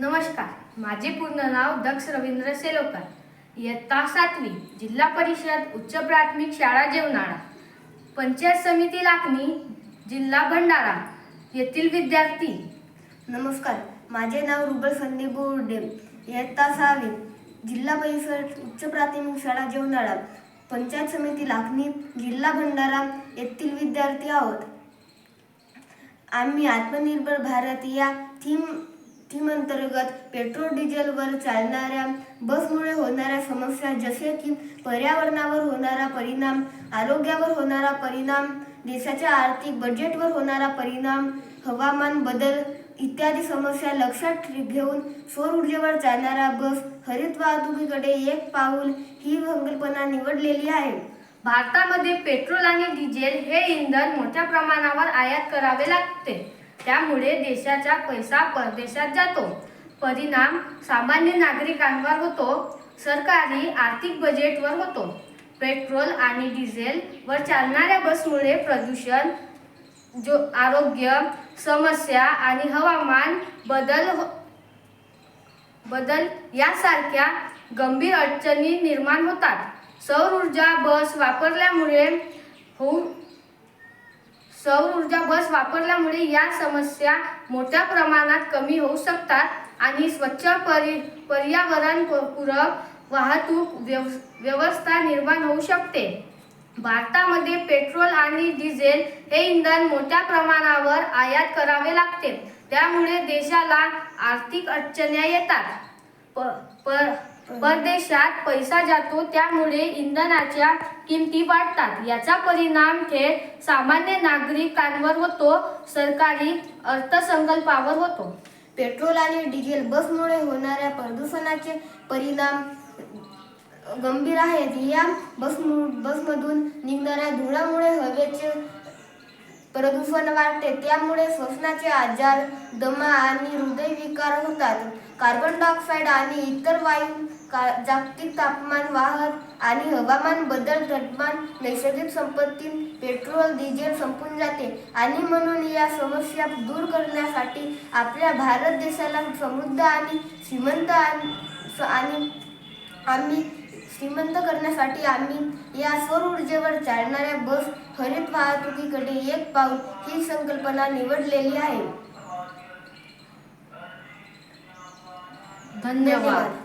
नमस्कार. माझे पूर्ण नाव दक्ष रवींद्र सेलोकर. इयत्ता सातवी जिल्हा परिषद उच्च प्राथमिक शाळा जेवणाळा. पंचायत समिती लाखणी जिल्हा भंडारा येथील विद्यार्थी. नमस्कार. माझे नाव रुबल संदीप बोर्डे इयत्ता सहावी जिल्हा परिषद उच्च प्राथमिक शाळा जेवणाळा. पंचायत समिती लाखणी जिल्हा भंडारा येथील विद्यार्थी आहोत. आम्ही आत्मनिर्भर भारत या थीम थीम अंतर्गत पेट्रोल डिझेलवर चालणाऱ्या बसमुळे होणाऱ्या समस्या जसे की पर्यावरणावर होणारा परिणाम आरोग्यावर होणारा परिणाम देशाच्या आर्थिक बजेटवर होणारा परिणाम हवामान बदल इत्यादी समस्या लक्षात घेऊन सौर ऊर्जेवर चालणारा बस हरित वाहतुकीकडे एक पाऊल ही संकल्पना निवडलेली आहे. भारतामध्ये पेट्रोल आणि डिझेल हे इंधन मोठ्या प्रमाणावर आयात करावे लागते. त्यामुळे देशाचा पैसा परदेशात जातो. परिणाम सामान्य नागरिकांवर होतो. सरकारी आर्थिक बजेटवर होतो. पेट्रोल आणि डिझेल वर चालणाऱ्या बसमुळे प्रदूषण जो आरोग्य समस्या आणि हवामान बदल हो- बदल यासारख्या गंभीर अडचणी निर्माण होतात. सौर ऊर्जा बस वापरल्यामुळे होऊ सौर ऊर्जा बस वापरल्यामुळे या समस्या मोठ्या प्रमाणात कमी होऊ शकतात आणि स्वच्छ परि पर्यावरण पूरक वाहतूक व्यव व्यवस्था निर्माण होऊ शकते. भारतामध्ये पेट्रोल आणि डिझेल हे इंधन मोठ्या प्रमाणावर आयात करावे लागते. त्यामुळे देशाला आर्थिक अडचण्या येतात. प प- परदेशात पैसा जातो त्यामुळे इंधनाच्या किमती वाढतात. याचा परिणाम थेट सामान्य नागरिकांवर होतो सरकारी अर्थसंकल्पावर होतो. पेट्रोल आणि डिझेल बसमुळे होणाऱ्या प्रदूषणाचे परिणाम गंभीर आहेत. या बस बसमधून निघणाऱ्या धुरामुळे हवेचे प्रदूषण वाढते. त्यामुळे श्वसनाचे आजार दमा आणि हृदयविकार होतात. कार्बन डायऑक्साईड आणि इतर वायू जागतिक तापमान वाहत आणि हवामान बदल घटमान नैसर्गिक संपत्ती पेट्रोल डिझेल संपून जाते. आणि म्हणून या समस्या दूर करण्यासाठी आपल्या भारत देशाला समृद्ध आणि श्रीमंत आणि आणि आम्ही श्रीमंत करण्यासाठी आम्ही या सौर ऊर्जेवर चालणाऱ्या बस हरित वाहतुकीकडे एक पाऊल ही संकल्पना निवडलेली आहे. धन्यवाद.